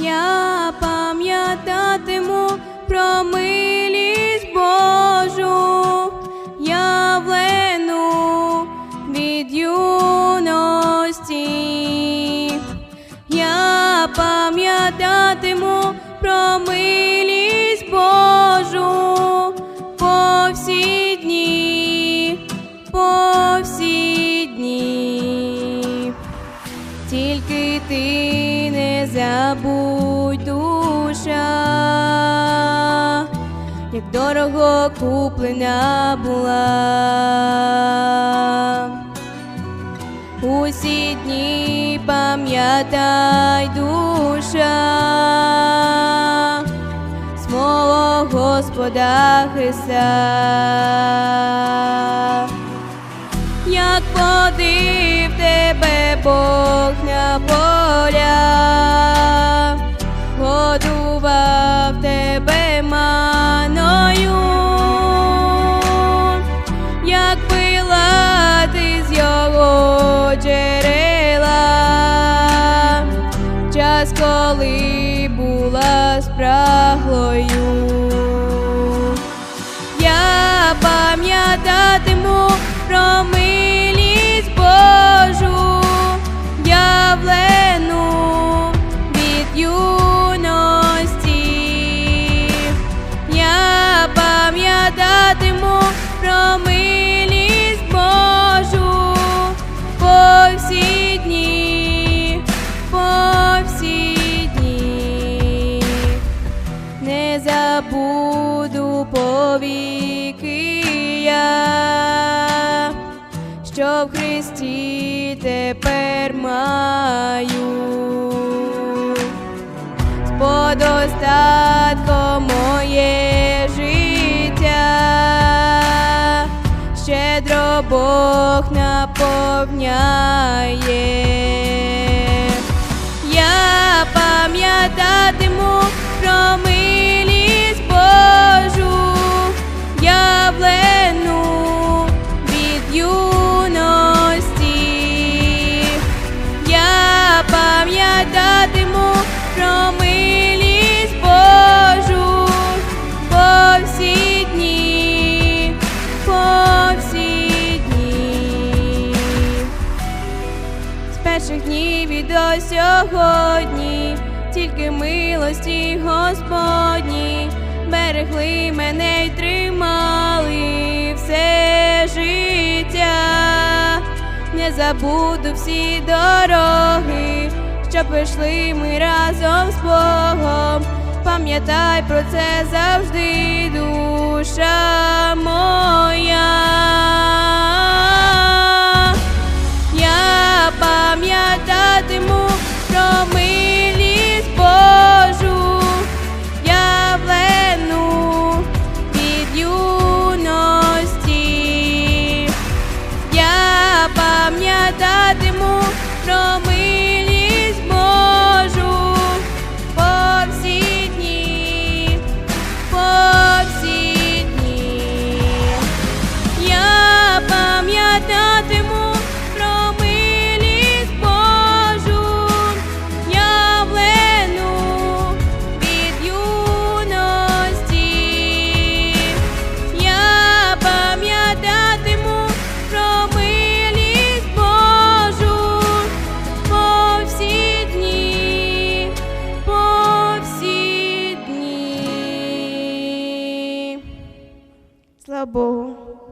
я пам'ятатиму про милість Божу, явлену від юності. Я пам'ятатиму про милість Божу по всі дні, по всі дні. Тільки ти як дорого куплена була. Усі дні пам'ятай душа, свого Господа Христа. Як водив тебе Бог на поля, час, коли була спраглою. Я пам'ятатиму про милість що в Христі тепер маю. З подостатком моє життя, щедро Бог наповняє. Я пам'ятатиму перших днів і до сьогодні, тільки милості Господні берегли мене й тримали. Все життя, не забуду всі дороги, що пройшли ми разом з Богом. Пам'ятай про це завжди,